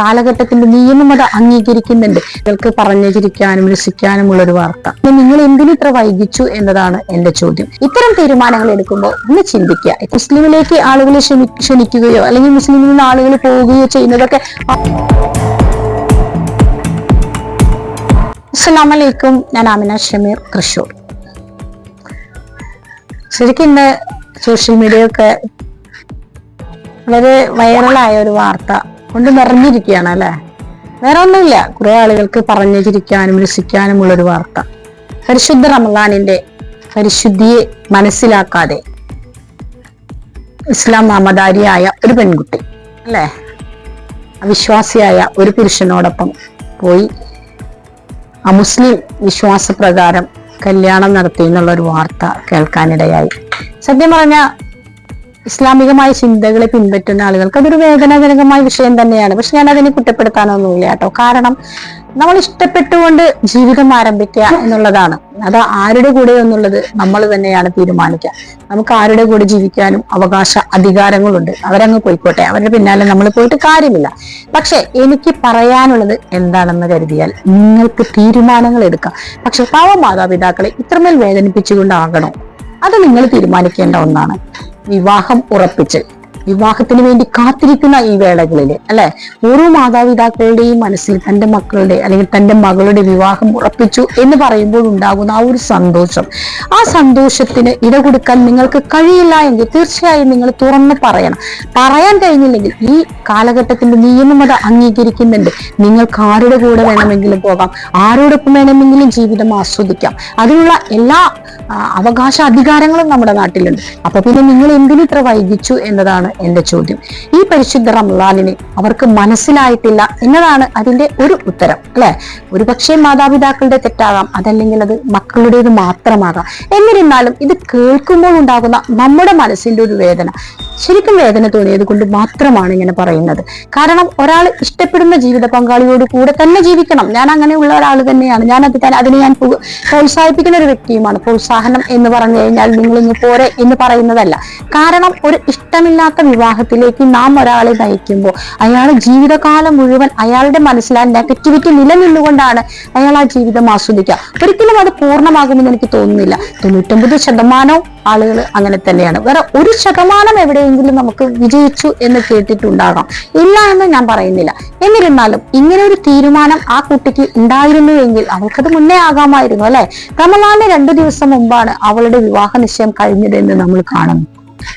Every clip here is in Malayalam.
കാലഘട്ടത്തിന്റെ നിയമം അത് അംഗീകരിക്കുന്നുണ്ട്. നിങ്ങൾക്ക് പറഞ്ഞു രസിക്കാനും ഒരു വാർത്ത നിങ്ങൾ എന്തിനു ഇത്ര വൈകിച്ചു എന്നതാണ് എന്റെ ചോദ്യം. ഇത്തരം തീരുമാനങ്ങൾ എടുക്കുമ്പോൾ ഒന്ന് ചിന്തിക്കുക. മുസ്ലിമിലേക്ക് ആളുകളെ ക്ഷണി ക്ഷണിക്കുകയോ അല്ലെങ്കിൽ മുസ്ലിമിൽ നിന്ന് ആളുകൾ പോവുകയോ ചെയ്യുന്നതൊക്കെ അസ്സലാമലൈക്കും ഞാൻ ആമിന ഷമീർ തൃശൂർ ശരിക്കും ഇന്ന് സോഷ്യൽ മീഡിയ ഒക്കെ വളരെ വൈറലായ ഒരു വാർത്ത. കൊണ്ട് നിറഞ്ഞിരിക്കുകയാണ് അല്ലേ? വേറെ ഒന്നുമില്ല. കുറെ ആളുകൾക്ക് പറഞ്ഞു ചിരിക്കാനും രസിക്കാനുമുള്ള ഒരു വാർത്ത. പരിശുദ്ധ റമദാനിന്റെ പരിശുദ്ധിയെ മനസ്സിലാക്കാതെ ഇസ്ലാം നാമധാരിയായ ഒരു പെൺകുട്ടി അല്ലേ? അവിശ്വാസിയായ ഒരു പുരുഷനോടൊപ്പം പോയി അമുസ്ലിം വിശ്വാസപ്രകാരം കല്യാണം നടത്തി എന്നുള്ള ഒരു വാർത്ത കേൾക്കാനിടയായി. സത്യം പറഞ്ഞ ഇസ്ലാമികമായ ചിന്തകളെ പിൻപറ്റുന്ന ആളുകൾക്ക് അതൊരു വേദനാജനകമായ വിഷയം തന്നെയാണ്. പക്ഷെ ഞാൻ അതിനെ കുറ്റപ്പെടുത്താനൊന്നുമില്ല കേട്ടോ. കാരണം നമ്മൾ ഇഷ്ടപ്പെട്ടുകൊണ്ട് ജീവിതം ആരംഭിക്കുക എന്നുള്ളതാണ്. അത് ആരുടെ കൂടെ എന്നുള്ളത് നമ്മൾ തന്നെയാണ് തീരുമാനിക്കുക. നമുക്ക് ആരുടെ കൂടെ ജീവിക്കാനും അവകാശ അധികാരങ്ങളുണ്ട്. അവരങ്ങ് പോയിക്കോട്ടെ. അവരുടെ പിന്നാലെ നമ്മൾ പോയിട്ട് കാര്യമില്ല. പക്ഷെ എനിക്ക് പറയാനുള്ളത് എന്താണെന്ന് കരുതിയാൽ നിങ്ങൾക്ക് തീരുമാനങ്ങൾ എടുക്കാം. പക്ഷെ പാവ മാതാപിതാക്കളെ ഇത്രമേൽ വേദനിപ്പിച്ചുകൊണ്ടാകണോ? അത് നിങ്ങൾ തീരുമാനിക്കേണ്ട ഒന്നാണ്. വിവാഹം ഉറപ്പിച്ച്. വിവാഹത്തിന് വേണ്ടി കാത്തിരിക്കുന്ന ഈ വേളകളിൽ അല്ലെ? ഓരോ മാതാപിതാക്കളുടെയും മനസ്സിൽ തന്റെ മക്കളുടെ അല്ലെങ്കിൽ തന്റെ മകളുടെ വിവാഹം ഉറപ്പിച്ചു എന്ന് പറയുമ്പോൾ ഉണ്ടാകുന്ന ആ ഒരു സന്തോഷം. ആ സന്തോഷത്തിന് ഇട കൊടുക്കാൻ നിങ്ങൾക്ക് കഴിയില്ല എങ്കിൽ തീർച്ചയായും നിങ്ങൾ തുറന്ന് പറയണം. പറയാൻ കഴിഞ്ഞില്ലെങ്കിൽ ഈ കാലഘട്ടത്തിന്റെ നിയമം അത് അംഗീകരിക്കുന്നുണ്ട്. നിങ്ങൾക്ക് ആരുടെ കൂടെ വേണമെങ്കിലും പോകാം ആരോടൊപ്പം വേണമെങ്കിലും ജീവിതം ആസ്വദിക്കാം. അതിനുള്ള എല്ലാ അവകാശ അധികാരങ്ങളും നമ്മുടെ നാട്ടിലുണ്ട്. അപ്പൊ പിന്നെ നിങ്ങൾ എന്തിനു ഇത്ര വൈകിച്ചു എന്നതാണ് എന്റെ ചോദ്യം. ഈ പരിശുദ്ധ റംലാനിനെ അവർക്ക് മനസ്സിലായിട്ടില്ല എന്നതാണ് അതിന്റെ ഒരു ഉത്തരം അല്ലെ? ഒരുപക്ഷെ മാതാപിതാക്കളുടെ തെറ്റാകാം അതല്ലെങ്കിൽ അത് മക്കളുടേത് മാത്രമാകാം. എന്നിരുന്നാലും ഇത് കേൾക്കുമ്പോൾ ഉണ്ടാകുന്ന നമ്മുടെ മനസ്സിന്റെ ഒരു വേദന. ശരിക്കും വേദന തോന്നിയത് കൊണ്ട് മാത്രമാണ് ഇങ്ങനെ പറയുന്നത്. കാരണം ഒരാൾ ഇഷ്ടപ്പെടുന്ന ജീവിത പങ്കാളിയോട് കൂടെ തന്നെ ജീവിക്കണം. ഞാൻ അങ്ങനെയുള്ള ഒരാൾ തന്നെയാണ്. ഞാൻ അത് അതിനെ ഞാൻ പ്രോത്സാഹിപ്പിക്കുന്ന ഒരു വ്യക്തിയുമാണ്. പ്രോത്സാഹനം എന്ന് പറഞ്ഞു കഴിഞ്ഞാൽ നിങ്ങൾ ഇങ്ങ് പോരെ എന്ന് പറയുന്നതല്ല. കാരണം ഒരു ഇഷ്ടമില്ലാത്ത വിവാഹത്തിലേക്ക് നാം ഒരാളെ നയിക്കുമ്പോൾ അയാൾ ജീവിതകാലം മുഴുവൻ അയാളുടെ മനസ്സിൽ ആ നെഗറ്റിവിറ്റി നിലനിന്നുകൊണ്ടാണ് അയാൾ ആ ജീവിതം ആസ്വദിക്കുക. ഒരിക്കലും അത് പൂർണമാകുമെന്ന് എനിക്ക് തോന്നുന്നില്ല. തൊണ്ണൂറ്റൊമ്പത് ശതമാനവും ആളുകൾ അങ്ങനെ തന്നെയാണ്. വേറെ ഒരു ശതമാനം എവിടെയെങ്കിലും നമുക്ക് വിജയിച്ചു എന്ന് കേട്ടിട്ടുണ്ടാകാം. ഇല്ല എന്ന് ഞാൻ പറയുന്നില്ല. എന്നിരുന്നാലും ഇങ്ങനെ ഒരു തീരുമാനം ആ കുട്ടിക്ക് ഉണ്ടായിരുന്നു എങ്കിൽ അവൾക്കത് മുന്നേ ആകാമായിരുന്നു അല്ലെ? കമലാലിന് രണ്ടു ദിവസം മുമ്പാണ് അവളുടെ വിവാഹ നിശ്ചയം കഴിഞ്ഞതെന്ന് നമ്മൾ കാണുന്നു.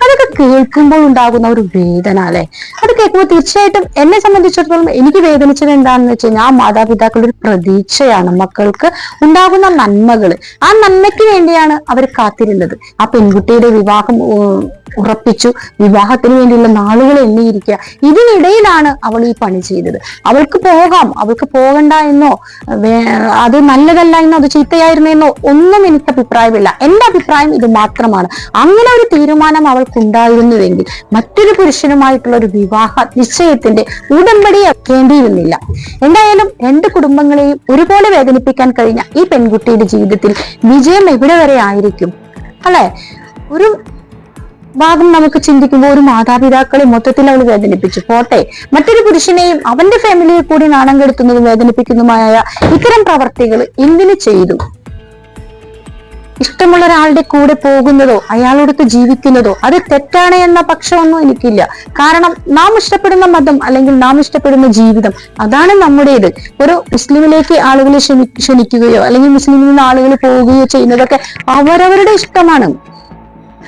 അതൊക്കെ കേൾക്കുമ്പോൾ ഉണ്ടാകുന്ന ഒരു വേദന അല്ലെ? അത് കേൾക്കുമ്പോൾ തീർച്ചയായിട്ടും എന്നെ സംബന്ധിച്ചിടത്തോളം എനിക്ക് വേദനിച്ചത് എന്താണെന്ന് വെച്ച് കഴിഞ്ഞാൽ ആ മാതാപിതാക്കളുടെ ഒരു പ്രതീക്ഷയാണ് മക്കൾക്ക് ഉണ്ടാകുന്ന നന്മകൾ ആ നന്മയ്ക്ക് വേണ്ടിയാണ് അവർ കാത്തിരുന്നത്. ആ പെൺകുട്ടിയുടെ വിവാഹം ഉറപ്പിച്ചു. വിവാഹത്തിന് വേണ്ടിയുള്ള നാളുകൾ എണ്ണിയിരിക്കുക. ഇതിനിടയിലാണ് അവൾ ഈ പണി ചെയ്തത്. അവൾക്ക് പോകാം. അവൾക്ക് പോകണ്ട എന്നോ അത് നല്ലതല്ല എന്നോ അത് ചീത്തയായിരുന്നെന്നോ ഒന്നും എനിക്ക് അഭിപ്രായമില്ല. എന്റെ അഭിപ്രായം ഇത് മാത്രമാണ്. അങ്ങനെ ഒരു തീരുമാനം അവൾക്കുണ്ടായിരുന്നുവെങ്കിൽ മറ്റൊരു പുരുഷനുമായിട്ടുള്ള ഒരു വിവാഹ നിശ്ചയത്തിന്റെ ഉടമ്പടി വെക്കേണ്ടിയിരുന്നില്ല എന്തായാലും രണ്ട് കുടുംബങ്ങളെയും ഒരുപോലെ വേദനിപ്പിക്കാൻ കഴിഞ്ഞ ഈ പെൺകുട്ടിയുടെ ജീവിതത്തിൽ വിജയം എവിടെ വരെ ആയിരിക്കും? അല്ലെ? ഒരു ഭാഗം നമുക്ക് ചിന്തിക്കുമ്പോൾ ഒരു മാതാപിതാക്കളെ മൊത്തത്തിൽ അവൾ വേദനിപ്പിച്ചു. പോട്ടെ. മറ്റൊരു പുരുഷനെയും അവന്റെ ഫാമിലിയെ കൂടി നാണം കെടുത്തുന്നതും വേദനിപ്പിക്കുന്നതുമായ ഇത്തരം പ്രവർത്തികൾ എന്തിനു ചെയ്തു? ഇഷ്ടമുള്ള ഒരാളുടെ കൂടെ പോകുന്നതോ അയാളോടൊത്ത് ജീവിക്കുന്നതോ അത് തെറ്റാണ് എന്ന പക്ഷമൊന്നും എനിക്കില്ല. കാരണം നാം ഇഷ്ടപ്പെടുന്ന മതം അല്ലെങ്കിൽ നാം ഇഷ്ടപ്പെടുന്ന ജീവിതം അതാണ് നമ്മുടേത്. ഒരു മുസ്ലിമിലേക്ക് ആളുകളെ ക്ഷണി ക്ഷണിക്കുകയോ അല്ലെങ്കിൽ മുസ്ലിമിൽ നിന്ന് ആളുകൾ പോവുകയോ ചെയ്യുന്നതൊക്കെ അവരവരുടെ ഇഷ്ടമാണ്.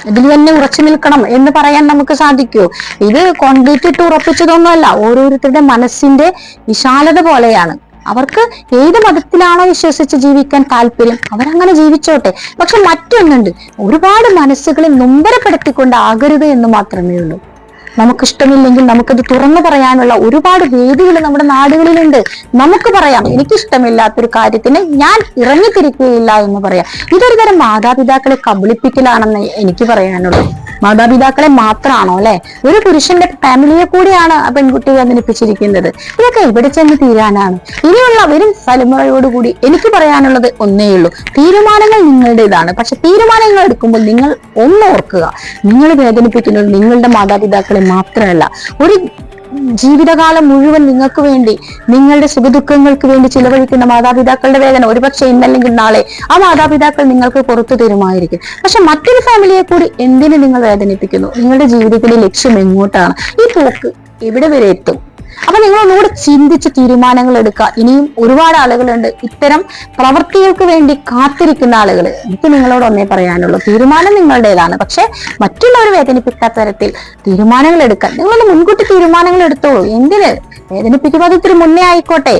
ഇതിൽ തന്നെ ഉറച്ചു നിൽക്കണം എന്ന് പറയാൻ നമുക്ക് സാധിക്കുമോ ഇത് കോൺക്രീറ്റ് ഇട്ട് ഉറപ്പിച്ചതൊന്നുമല്ല ഓരോരുത്തരുടെ മനസ്സിന്റെ വിശാലത പോലെയാണ്. അവർക്ക് ഏത് മതത്തിലാണോ വിശ്വസിച്ച് ജീവിക്കാൻ താല്പര്യം അവരങ്ങനെ ജീവിച്ചോട്ടെ. പക്ഷെ മറ്റൊന്നുണ്ട്. ഒരുപാട് മനസ്സുകളെ നൊമ്പരപ്പെടുത്തിക്കൊണ്ട് ആകരുത് എന്ന് മാത്രമേ ഉള്ളൂ. നമുക്കിഷ്ടമില്ലെങ്കിൽ നമുക്കത് തുറന്നു പറയാനുള്ള ഒരുപാട് വേദികൾ നമ്മുടെ നാടുകളിലുണ്ട്. നമുക്ക് പറയാം എനിക്കിഷ്ടമില്ലാത്തൊരു കാര്യത്തിന് ഞാൻ ഇറങ്ങിത്തിരിക്കുകയില്ല എന്ന് പറയാം. ഇതൊരു തരം മാതാപിതാക്കളെ കബളിപ്പിക്കലാണെന്ന് എനിക്ക് പറയാനുള്ളൂ. മാതാപിതാക്കളെ മാത്രമാണോ അല്ലെ? ഒരു പുരുഷന്റെ ഫാമിലിയെ കൂടിയാണ് ആ പെൺകുട്ടിയെ അവതരിപ്പിച്ചിരിക്കുന്നത്. ഇതൊക്കെ ഇവിടെ ചെന്ന് തീരാനാണ്? ഇനിയുള്ള വരും തലമുറയോടുകൂടി എനിക്ക് പറയാനുള്ളത് ഒന്നേ ഉള്ളൂ. തീരുമാനങ്ങൾ നിങ്ങളുടേതാണ്. പക്ഷെ തീരുമാനങ്ങൾ എടുക്കുമ്പോൾ നിങ്ങൾ ഒന്ന് ഓർക്കുക. നിങ്ങൾ വേദനിപ്പിക്കുന്നത് നിങ്ങളുടെ മാതാപിതാക്കളെ മാത്രമല്ല. ഒരു ജീവിതകാലം മുഴുവൻ നിങ്ങൾക്ക് വേണ്ടി നിങ്ങളുടെ സുഖദുഃഖങ്ങൾക്ക് വേണ്ടി ചിലവഴിക്കുന്ന മാതാപിതാക്കളുടെ വേദന ഒരുപക്ഷെ ഇന്നല്ലെങ്കിൽ നാളെ ആ മാതാപിതാക്കൾ നിങ്ങൾക്ക് പുറത്തു തരുമായിരിക്കും. പക്ഷെ മറ്റൊരു ഫാമിലിയെ കൂടി എന്തിനു നിങ്ങൾ വേദനിപ്പിക്കുന്നു? നിങ്ങളുടെ ജീവിതത്തിലെ ലക്ഷ്യം എങ്ങോട്ടാണ്? ഈ പോക്ക് എവിടെ വരെ എത്തും? അപ്പൊ നിങ്ങൾ ഒന്നുകൂടെ ചിന്തിച്ച് തീരുമാനങ്ങൾ എടുക്കുക ഇനിയും ഒരുപാട് ആളുകളുണ്ട്. ഇത്തരം പ്രവൃത്തികൾക്ക് വേണ്ടി കാത്തിരിക്കുന്ന ആളുകൾ എനിക്ക് നിങ്ങളോട് ഒന്നേ പറയാനുള്ളൂ. തീരുമാനം നിങ്ങളുടേതാണ്. പക്ഷെ മറ്റുള്ളവർ വേദനിപ്പിക്കാത്ത തരത്തിൽ തീരുമാനങ്ങൾ എടുക്കാൻ നിങ്ങളൊന്ന് മുൻകൂട്ടി തീരുമാനങ്ങൾ എടുത്തോളൂ എന്തിന്? വേദനിപ്പിക്കുന്നത് ഇത്തിരി മുന്നേ ആയിക്കോട്ടെ.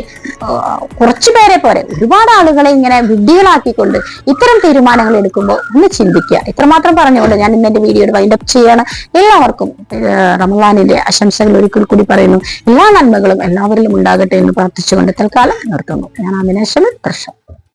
കുറച്ചു പേരെ പോരെ ഒരുപാട് ആളുകളെ ഇങ്ങനെ വിഡ്ഢികളാക്കിക്കൊണ്ട് ഇത്തരം തീരുമാനങ്ങൾ എടുക്കുമ്പോൾ ഒന്ന് ചിന്തിക്കുക. ഇത്രമാത്രം പറഞ്ഞുകൊണ്ട് ഞാൻ ഇന്ന് എന്റെ വീഡിയോയുടെ വൈൻഡപ്പ് ചെയ്യാണ്. എല്ലാവർക്കും റമലാനിന്റെ ആശംസകൾ ഒരിക്കൽ കൂടി പറയുന്നു. എല്ലാ നന്മകളും എല്ലാവരിലും ഉണ്ടാകട്ടെ എന്ന് പ്രാർത്ഥിച്ചുകൊണ്ട് തൽക്കാലം നിർത്തുന്നു. ഞാൻ അമിനേശ്വരൻ പ്രശ്നം